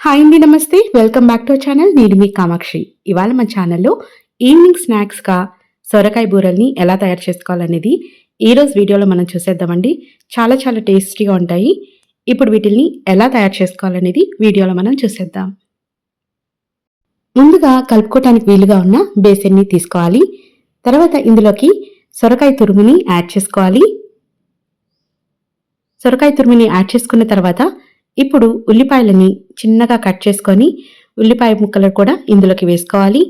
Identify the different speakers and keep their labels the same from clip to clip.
Speaker 1: Hi అండి నమస్తే welcome back to channel నేను మీ కామాక్షి ఇవాళ మా ఛానల్లో ఈవినింగ్ స్నాక్స్గా సొరకాయ బూరల్ని ఎలా తయారు చేసుకోవాలనేది ఈరోజు వీడియోలో మనం చూసేద్దామండి. చాలా చాలా టేస్టీగా ఉంటాయి. ఇప్పుడు వీటిల్ని ఎలా తయారు చేసుకోవాలనేది వీడియోలో మనం చూసేద్దాం. ముందుగా కలుపుకోవటానికి వీలుగా ఉన్న బేసన్ని తీసుకోవాలి. తర్వాత ఇందులోకి సొరకాయ తురుముని యాడ్ చేసుకోవాలి. సొరకాయ తురుముని యాడ్ చేసుకున్న తర్వాత ఇప్పుడు ఉల్లిపాయలని చిన్నగా కట్ చేసుకొని ఉల్లిపాయ ముక్కలను కూడా ఇందులోకి వేసుకోవాలి.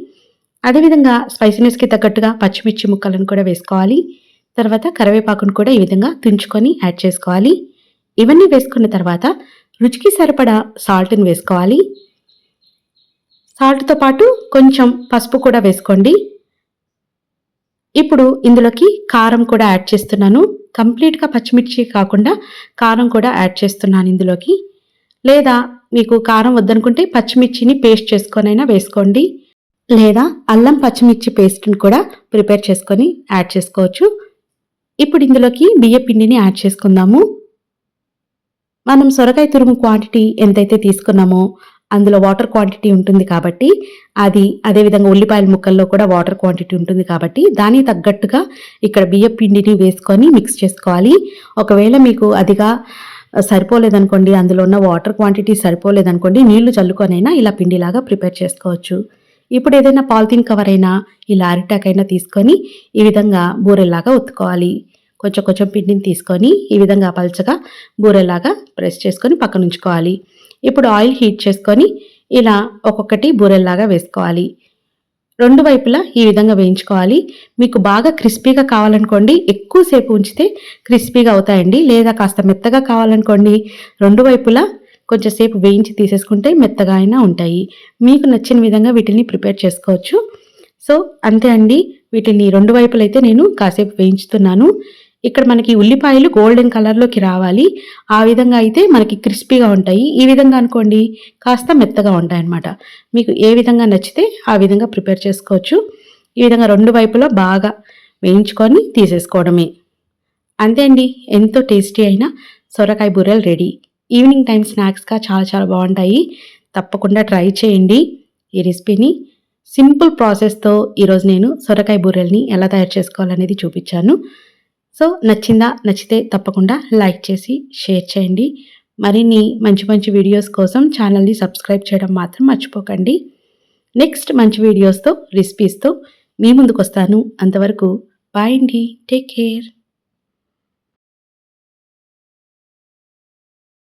Speaker 1: అదేవిధంగా స్పైసీనెస్కి తగ్గట్టుగా పచ్చిమిర్చి ముక్కలను కూడా వేసుకోవాలి. తర్వాత కరివేపాకును కూడా ఈ విధంగా తుంచుకొని యాడ్ చేసుకోవాలి. ఇవన్నీ వేసుకున్న తర్వాత రుచికి సరిపడా సాల్ట్ని వేసుకోవాలి. సాల్ట్తో పాటు కొంచెం పసుపు కూడా వేసుకోండి. ఇప్పుడు ఇందులోకి కారం కూడా యాడ్ చేస్తున్నాను. కంప్లీట్గా పచ్చిమిర్చి కాకుండా కారం కూడా యాడ్ చేస్తున్నాను ఇందులోకి. లేదా మీకు కారం వద్దనుకుంటే పచ్చిమిర్చిని పేస్ట్ చేసుకొనైనా వేసుకోండి. లేదా అల్లం పచ్చిమిర్చి పేస్ట్ని కూడా ప్రిపేర్ చేసుకొని యాడ్ చేసుకోవచ్చు. ఇప్పుడు ఇందులోకి బియ్య పిండిని యాడ్ చేసుకుందాము. మనం సొరకాయ తురుము క్వాంటిటీ ఎంతైతే తీసుకున్నామో అందులో వాటర్ క్వాంటిటీ ఉంటుంది కాబట్టి అది అదేవిధంగా ఉల్లిపాయల ముక్కల్లో కూడా వాటర్ క్వాంటిటీ ఉంటుంది కాబట్టి దానికి తగ్గట్టుగా ఇక్కడ బియ్య పిండిని వేసుకొని మిక్స్ చేసుకోవాలి. ఒకవేళ మీకు అదిగా సరిపోలేదనుకోండి అందులో ఉన్న వాటర్ క్వాంటిటీ సరిపోలేదనుకోండి నీళ్ళు చల్లుకొనైనా ఇలా పిండిలాగా ప్రిపేర్ చేసుకోవచ్చు. ఇప్పుడు ఏదైనా పాలిథిన్ కవర్ అయినా ఇలా అరిటాక్ అయినా తీసుకొని ఈ విధంగా బూరెల్లాగా ఉత్తుకోవాలి. కొంచెం కొంచెం పిండిని తీసుకొని ఈ విధంగా పల్చగా బూరెలాగా ప్రెస్ చేసుకొని పక్కన ఉంచుకోవాలి ఇప్పుడు ఆయిల్ హీట్ చేసుకొని ఇలా ఒక్కొక్కటి బూరెల్లాగా వేసుకోవాలి. రెండు వైపులా ఈ విధంగా వేయించుకోవాలి. మీకు బాగా క్రిస్పీగా కావాలనుకోండి ఎక్కువసేపు ఉంచితే క్రిస్పీగా అవుతాయండి. లేదా కాస్త మెత్తగా కావాలనుకోండి రెండు వైపులా కొంచెంసేపు వేయించి తీసేసుకుంటే మెత్తగా అయినా ఉంటాయి. మీకు నచ్చిన విధంగా వీటిని ప్రిపేర్ చేసుకోవచ్చు. సో అంతే అండి. వీటిని రెండు వైపులైతే నేను కాసేపు వేయించుతున్నాను. ఇక్కడ మనకి ఉల్లిపాయలు గోల్డెన్ కలర్లోకి రావాలి. ఆ విధంగా అయితే మనకి క్రిస్పీగా ఉంటాయి. ఈ విధంగా అనుకోండి కాస్త మెత్తగా ఉంటాయి అన్నమాట మీకు ఏ విధంగా నచ్చితే ఆ విధంగా ప్రిపేర్ చేసుకోవచ్చు. ఈ విధంగా రెండు వైపులా బాగా వేయించుకొని తీసేసుకోవడమే. అంతే అండి. ఎంతో టేస్టీ అయిన సొరకాయ బూరెలు రెడీ. ఈవినింగ్ టైం స్నాక్స్గా చాలా చాలా బాగుంటాయి. తప్పకుండా ట్రై చేయండి. ఈ రెసిపీని సింపుల్ ప్రాసెస్తో ఈరోజు నేను సొరకాయ బూరెల్ని ఎలా తయారు చేసుకోవాలనేది చూపించాను. సో నచ్చిందా నచ్చితే తప్పకుండా లైక్ చేసి షేర్ చేయండి. మరిన్ని మంచి మంచి వీడియోస్ కోసం ఛానల్ని సబ్స్క్రైబ్ చేయడం మాత్రం మర్చిపోకండి. నెక్స్ట్ మంచి వీడియోస్తో రెసిపీస్తో మీ ముందుకు వస్తాను అంతవరకు బాయ్ అండి. Take care.